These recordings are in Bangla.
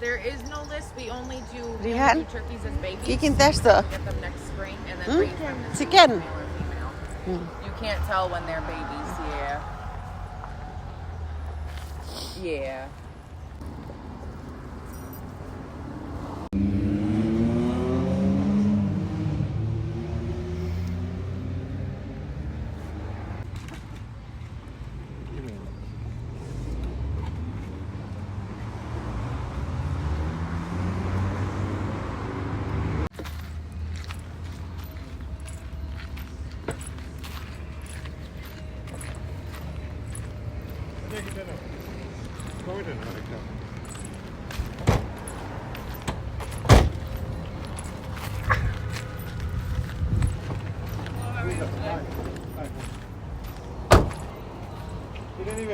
There is no list. We only do Rihan, turkeys as babies. Kikin tash të. Get them next spring and then breed them. You can't tell when they're babies. Yeah. Yeah.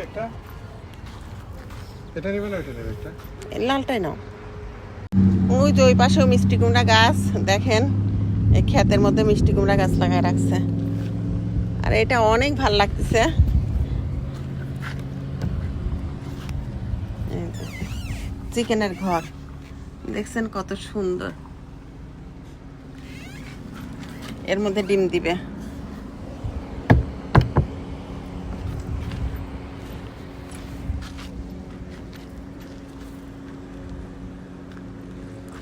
এটা এটা না ওইটা নেবে ওই তো ওই পাশেও মিষ্টি কুমড়া গাছ, দেখেন, এই ক্ষেতের মধ্যে মিষ্টি কুমড়া গাছ লাগায় রাখছে। আর এটা অনেক ভালো লাগতেছে। চিকেনের ঘর। দেখছেন কত সুন্দর। এর মধ্যে ডিম দিবে।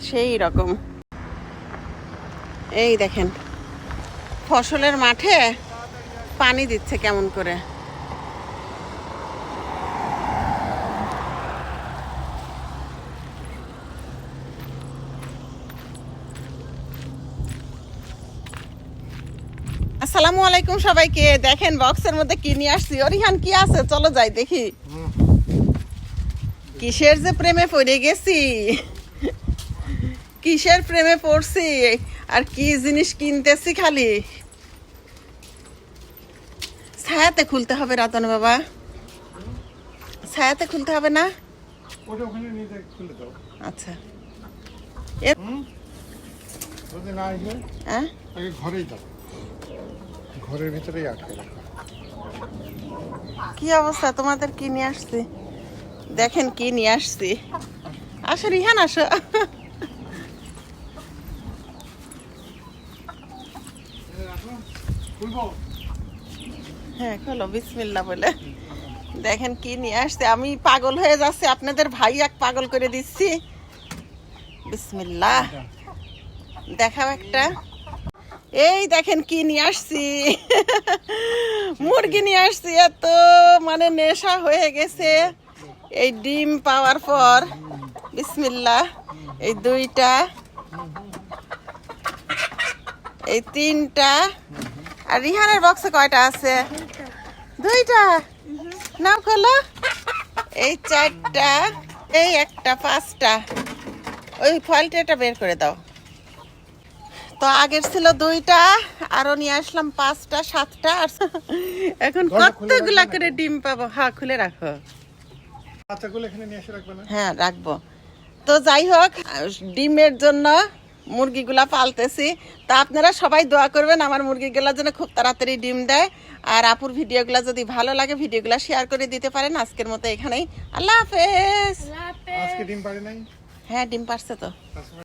সেই রকম। এই দেখেন, ফসলের মাঠে পানি দিচ্ছে কেমন করে। আসসালামু আলাইকুম সবাইকে। দেখেন বক্সের মধ্যে কি নিয়ে আসছি। অরিহান কি আছে? চলো যাই দেখি। কিসের যে প্রেমে পড়ে গেছি? কিসের প্রেমে পড়ছি? আর কি জিনিস কিনতেছি খালি? ছায়াতে খুলতে হবে রতন বাবা। ছায়াতে খুলতে হবে না? আচ্ছা। হ্যাঁ? ঘরেই দাও ঘরের ভিতরেই আটকে রাখো। কি অবস্থা? তোমাদের কি নিয়ে আসছি? দেখেন কি নিয়ে আসছি। আসো, রিহান, আসো। হ্যাঁ খোলো বিসমিল্লা বলে। দেখেন কি নিয়ে আসছে। আমি পাগল হয়ে যাচ্ছি। আপনাদের ভাই এক পাগল করে দিচ্ছি। বিসমিল্লাহ। দেখাও একটা। এই দেখেন কি নিয়ে আসছি। মুরগি নিয়ে আসছি, এত মানে নেশা হয়ে গেছে। এই ডিম পাওয়ার পর বিসমিল্লা এই দুইটা, এই তিনটা, আর রিহানের বক্সে কয়টা আছে? দুইটা। নাও খোলো। এই চারটা, এই একটা, পাঁচটা। ওই ফলটা বের করে দাও। তো আগের ছিল দুইটা আরও নিয়ে আসলাম পাঁচটা সাতটা আর এখন কতগুলা করে ডিম পাবো? হ্যাঁ খুলে রাখো। বাচ্চাগুলো এখানে নিয়ে এসে রাখবে না? হ্যাঁ রাখব। তো যাই হোক ডিমের জন্য মুরগিগুলা পালতেছি। তা আপনারা সবাই দোয়া করবেন আমার মুরগিগুলা যেন খুব তাড়াতাড়ি ডিম দেয়। আর আপুর ভিডিওগুলো যদি ভালো লাগে ভিডিওগুলো শেয়ার করে দিতে পারেন। আজকের মতো এখানেই। আল্লাহ হাফেজ। হ্যাঁ ডিম পারছে তো।